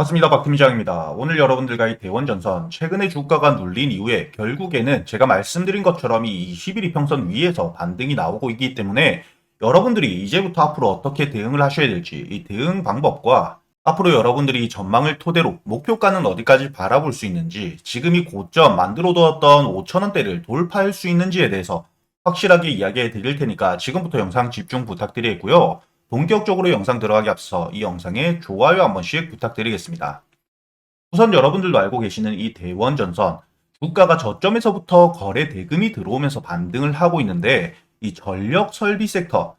반갑습니다. 박팀장입니다. 오늘 여러분들과 이 대원전선 최근에 주가가 눌린 이후에 결국에는 제가 말씀드린 것처럼 이 21이평선 위에서 반등이 나오고 있기 때문에 여러분들이 이제부터 앞으로 어떻게 대응을 하셔야 될지 이 대응 방법과 앞으로 여러분들이 전망을 토대로 목표가는 어디까지 바라볼 수 있는지 지금 이 고점 만들어 두었던 5천원대를 돌파할 수 있는지에 대해서 확실하게 이야기해 드릴 테니까 지금부터 영상 집중 부탁드리겠고요. 본격적으로 영상 들어가기 앞서 이 영상에 좋아요 한 번씩 부탁드리겠습니다. 우선 여러분들도 알고 계시는 이 대원 전선 주가가 저점에서부터 거래 대금이 들어오면서 반등을 하고 있는데 이 전력 설비 섹터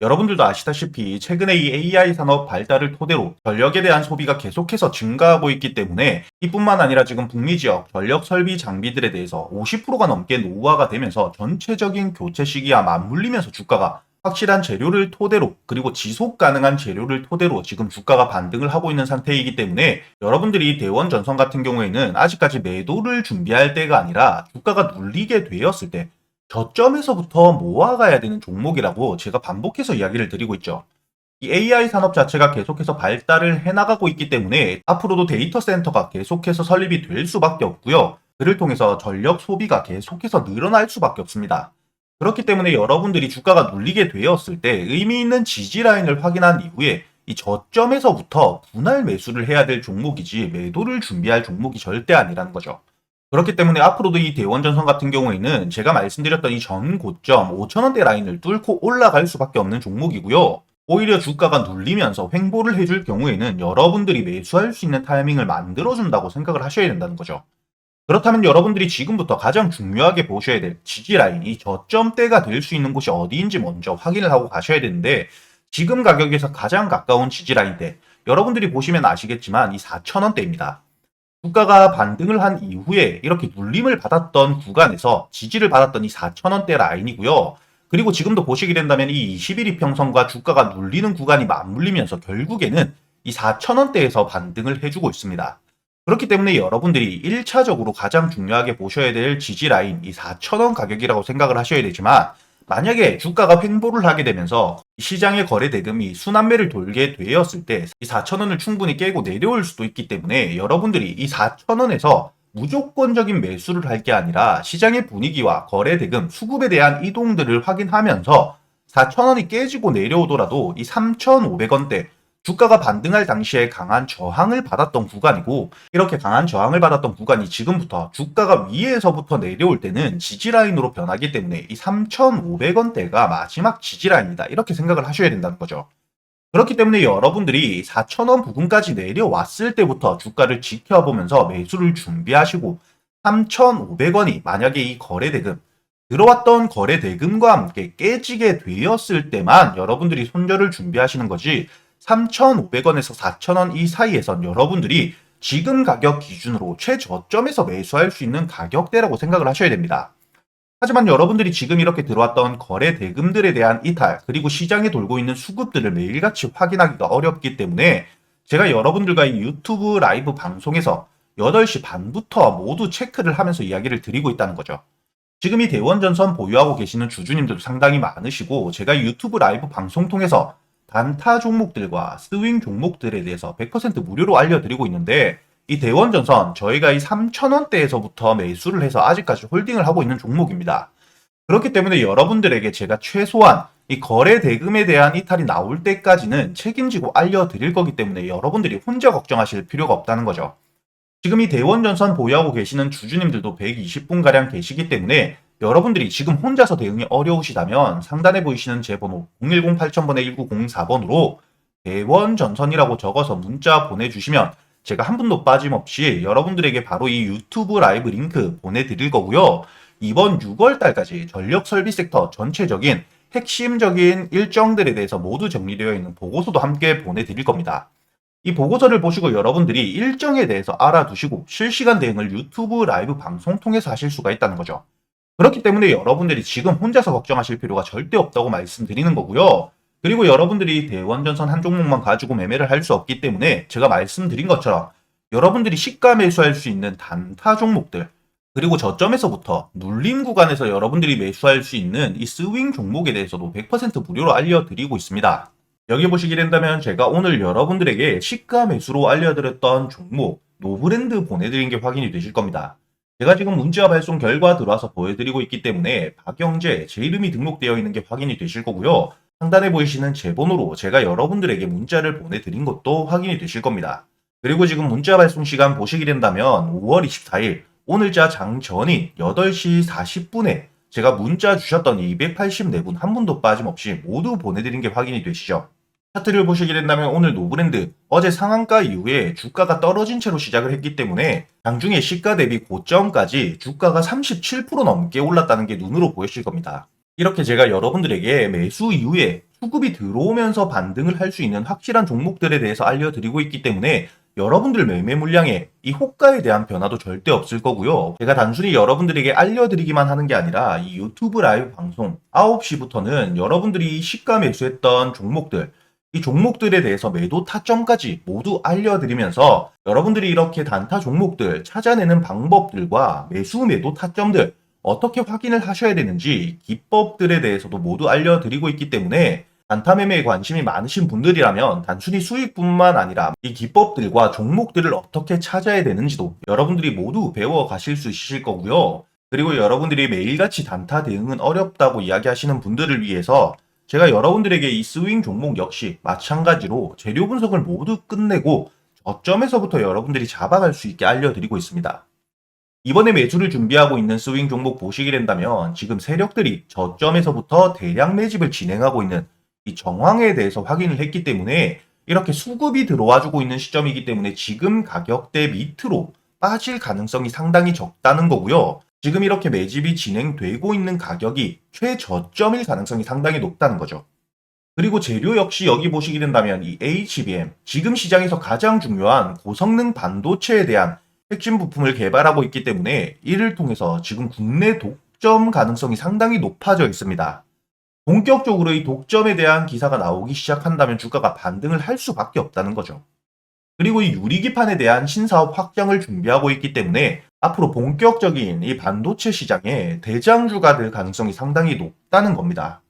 여러분들도 아시다시피 최근에 이 AI 산업 발달을 토대로 전력에 대한 소비가 계속해서 증가하고 있기 때문에 이뿐만 아니라 지금 북미 지역 전력 설비 장비들에 대해서 50%가 넘게 노후화가 되면서 전체적인 교체 시기와 맞물리면서 주가가 확실한 재료를 토대로 그리고 지속 가능한 재료를 토대로 지금 주가가 반등을 하고 있는 상태이기 때문에 여러분들이 대원 전선 같은 경우에는 아직까지 매도를 준비할 때가 아니라 주가가 눌리게 되었을 때 저점에서부터 모아가야 되는 종목이라고 제가 반복해서 이야기를 드리고 있죠. 이 AI 산업 자체가 계속해서 발달을 해나가고 있기 때문에 앞으로도 데이터 센터가 계속해서 설립이 될 수밖에 없고요. 그를 통해서 전력 소비가 계속해서 늘어날 수밖에 없습니다. 그렇기 때문에 여러분들이 주가가 눌리게 되었을 때 의미 있는 지지 라인을 확인한 이후에 이 저점에서부터 분할 매수를 해야 될 종목이지 매도를 준비할 종목이 절대 아니라는 거죠. 그렇기 때문에 앞으로도 이 대원전선 같은 경우에는 제가 말씀드렸던 이 전 고점 5천원대 라인을 뚫고 올라갈 수밖에 없는 종목이고요. 오히려 주가가 눌리면서 횡보를 해줄 경우에는 여러분들이 매수할 수 있는 타이밍을 만들어준다고 생각을 하셔야 된다는 거죠. 그렇다면 여러분들이 지금부터 가장 중요하게 보셔야 될 지지라인, 이 저점대가 될 수 있는 곳이 어디인지 먼저 확인을 하고 가셔야 되는데 지금 가격에서 가장 가까운 지지라인대 여러분들이 보시면 아시겠지만 이 4천원대입니다. 주가가 반등을 한 이후에 이렇게 눌림을 받았던 구간에서 지지를 받았던 이 4천원대 라인이고요. 그리고 지금도 보시게 된다면 이 21이평선과 주가가 눌리는 구간이 맞물리면서 결국에는 이 4천원대에서 반등을 해주고 있습니다. 그렇기 때문에 여러분들이 1차적으로 가장 중요하게 보셔야 될 지지 라인 이 4천원 가격이라고 생각을 하셔야 되지만 만약에 주가가 횡보를 하게 되면서 시장의 거래 대금이 순환매를 돌게 되었을 때 이 4천원을 충분히 깨고 내려올 수도 있기 때문에 여러분들이 이 4천원에서 무조건적인 매수를 할 게 아니라 시장의 분위기와 거래 대금, 수급에 대한 이동들을 확인하면서 4천원이 깨지고 내려오더라도 이 3,500원대 주가가 반등할 당시에 강한 저항을 받았던 구간이고 이렇게 강한 저항을 받았던 구간이 지금부터 주가가 위에서부터 내려올 때는 지지라인으로 변하기 때문에 이 3,500원대가 마지막 지지라인이다 이렇게 생각을 하셔야 된다는 거죠. 그렇기 때문에 여러분들이 4,000원 부근까지 내려왔을 때부터 주가를 지켜보면서 매수를 준비하시고 3,500원이 만약에 이 거래 대금 들어왔던 거래 대금과 함께 깨지게 되었을 때만 여러분들이 손절을 준비하시는 거지 3,500원에서 4,000원 이 사이에선 여러분들이 지금 가격 기준으로 최저점에서 매수할 수 있는 가격대라고 생각을 하셔야 됩니다. 하지만 여러분들이 지금 이렇게 들어왔던 거래 대금들에 대한 이탈, 그리고 시장에 돌고 있는 수급들을 매일같이 확인하기가 어렵기 때문에 제가 여러분들과 이 유튜브 라이브 방송에서 8시 반부터 모두 체크를 하면서 이야기를 드리고 있다는 거죠. 지금 이 대원전선 보유하고 계시는 주주님들도 상당히 많으시고 제가 유튜브 라이브 방송 통해서 단타 종목들과 스윙 종목들에 대해서 100% 무료로 알려드리고 있는데 이 대원전선 저희가 이 3,000원대에서부터 매수를 해서 아직까지 홀딩을 하고 있는 종목입니다. 그렇기 때문에 여러분들에게 제가 최소한 이 거래 대금에 대한 이탈이 나올 때까지는 책임지고 알려드릴 거기 때문에 여러분들이 혼자 걱정하실 필요가 없다는 거죠. 지금 이 대원전선 보유하고 계시는 주주님들도 120분가량 계시기 때문에 여러분들이 지금 혼자서 대응이 어려우시다면 상단에 보이시는 제 번호 010-8000번에 1904번으로 대원 전선이라고 적어서 문자 보내주시면 제가 한 분도 빠짐없이 여러분들에게 바로 이 유튜브 라이브 링크 보내드릴 거고요. 이번 6월 달까지 전력 설비 섹터 전체적인 핵심적인 일정들에 대해서 모두 정리되어 있는 보고서도 함께 보내드릴 겁니다. 이 보고서를 보시고 여러분들이 일정에 대해서 알아두시고 실시간 대응을 유튜브 라이브 방송 통해서 하실 수가 있다는 거죠. 그렇기 때문에 여러분들이 지금 혼자서 걱정하실 필요가 절대 없다고 말씀드리는 거고요. 그리고 여러분들이 대원전선 한 종목만 가지고 매매를 할 수 없기 때문에 제가 말씀드린 것처럼 여러분들이 시가 매수할 수 있는 단타 종목들 그리고 저점에서부터 눌림 구간에서 여러분들이 매수할 수 있는 이 스윙 종목에 대해서도 100% 무료로 알려드리고 있습니다. 여기 보시게 된다면 제가 오늘 여러분들에게 시가 매수로 알려드렸던 종목 노브랜드 보내드린 게 확인이 되실 겁니다. 제가 지금 문자 발송 결과 들어와서 보여드리고 있기 때문에 박영재 제 이름이 등록되어 있는 게 확인이 되실 거고요. 상단에 보이시는 제 번호로 제가 여러분들에게 문자를 보내드린 것도 확인이 되실 겁니다. 그리고 지금 문자 발송 시간 보시게 된다면 5월 24일 오늘자 장전인 8시 40분에 제가 문자 주셨던 284분 한 분도 빠짐없이 모두 보내드린 게 확인이 되시죠. 차트를 보시게 된다면 오늘 노브랜드 어제 상한가 이후에 주가가 떨어진 채로 시작을 했기 때문에 장중에 시가 대비 고점까지 주가가 37% 넘게 올랐다는 게 눈으로 보이실 겁니다. 이렇게 제가 여러분들에게 매수 이후에 수급이 들어오면서 반등을 할 수 있는 확실한 종목들에 대해서 알려드리고 있기 때문에 여러분들 매매 물량에 이 호가에 대한 변화도 절대 없을 거고요. 제가 단순히 여러분들에게 알려드리기만 하는 게 아니라 이 유튜브 라이브 방송 9시부터는 여러분들이 시가 매수했던 종목들 이 종목들에 대해서 매도 타점까지 모두 알려드리면서 여러분들이 이렇게 단타 종목들 찾아내는 방법들과 매수 매도 타점들 어떻게 확인을 하셔야 되는지 기법들에 대해서도 모두 알려드리고 있기 때문에 단타 매매에 관심이 많으신 분들이라면 단순히 수익뿐만 아니라 이 기법들과 종목들을 어떻게 찾아야 되는지도 여러분들이 모두 배워 가실 수 있으실 거고요. 그리고 여러분들이 매일같이 단타 대응은 어렵다고 이야기하시는 분들을 위해서 제가 여러분들에게 이 스윙 종목 역시 마찬가지로 재료 분석을 모두 끝내고 저점에서부터 여러분들이 잡아갈 수 있게 알려드리고 있습니다. 이번에 매수를 준비하고 있는 스윙 종목 보시게 된다면 지금 세력들이 저점에서부터 대량 매집을 진행하고 있는 이 정황에 대해서 확인을 했기 때문에 이렇게 수급이 들어와 주고 있는 시점이기 때문에 지금 가격대 밑으로 빠질 가능성이 상당히 적다는 거고요. 지금 이렇게 매집이 진행되고 있는 가격이 최저점일 가능성이 상당히 높다는 거죠. 그리고 재료 역시 여기 보시게 된다면 이 HBM, 지금 시장에서 가장 중요한 고성능 반도체에 대한 핵심 부품을 개발하고 있기 때문에 이를 통해서 지금 국내 독점 가능성이 상당히 높아져 있습니다. 본격적으로 이 독점에 대한 기사가 나오기 시작한다면 주가가 반등을 할 수밖에 없다는 거죠. 그리고 이 유리기판에 대한 신사업 확장을 준비하고 있기 때문에 앞으로 본격적인 이 반도체 시장에 대장주가 될 가능성이 상당히 높다는 겁니다.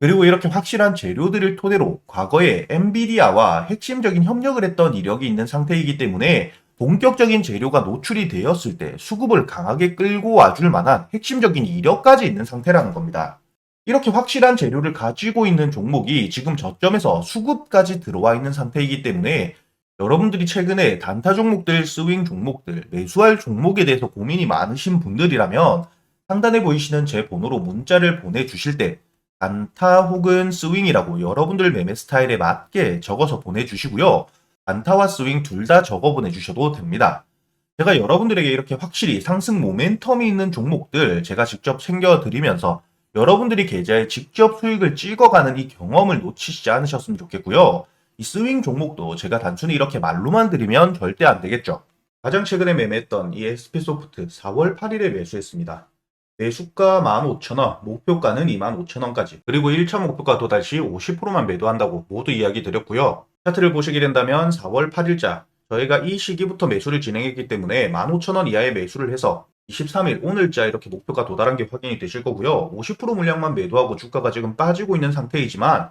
그리고 이렇게 확실한 재료들을 토대로 과거에 엔비디아와 핵심적인 협력을 했던 이력이 있는 상태이기 때문에 본격적인 재료가 노출이 되었을 때 수급을 강하게 끌고 와줄 만한 핵심적인 이력까지 있는 상태라는 겁니다. 이렇게 확실한 재료를 가지고 있는 종목이 지금 저점에서 수급까지 들어와 있는 상태이기 때문에 여러분들이 최근에 단타 종목들, 스윙 종목들, 매수할 종목에 대해서 고민이 많으신 분들이라면 상단에 보이시는 제 번호로 문자를 보내주실 때 단타 혹은 스윙이라고 여러분들 매매 스타일에 맞게 적어서 보내주시고요. 단타와 스윙 둘 다 적어 보내주셔도 됩니다. 제가 여러분들에게 이렇게 확실히 상승 모멘텀이 있는 종목들 제가 직접 챙겨드리면서 여러분들이 계좌에 직접 수익을 찍어가는 이 경험을 놓치시지 않으셨으면 좋겠고요. 이 스윙 종목도 제가 단순히 이렇게 말로만 드리면 절대 안 되겠죠. 가장 최근에 매매했던 이 SP소프트 4월 8일에 매수했습니다. 매수가 15,000원, 목표가는 25,000원까지, 그리고 1차 목표가 도달 시 50%만 매도한다고 모두 이야기 드렸고요. 차트를 보시게 된다면 4월 8일자, 저희가 이 시기부터 매수를 진행했기 때문에 15,000원 이하의 매수를 해서 23일 오늘자 이렇게 목표가 도달한 게 확인이 되실 거고요. 50% 물량만 매도하고 주가가 지금 빠지고 있는 상태이지만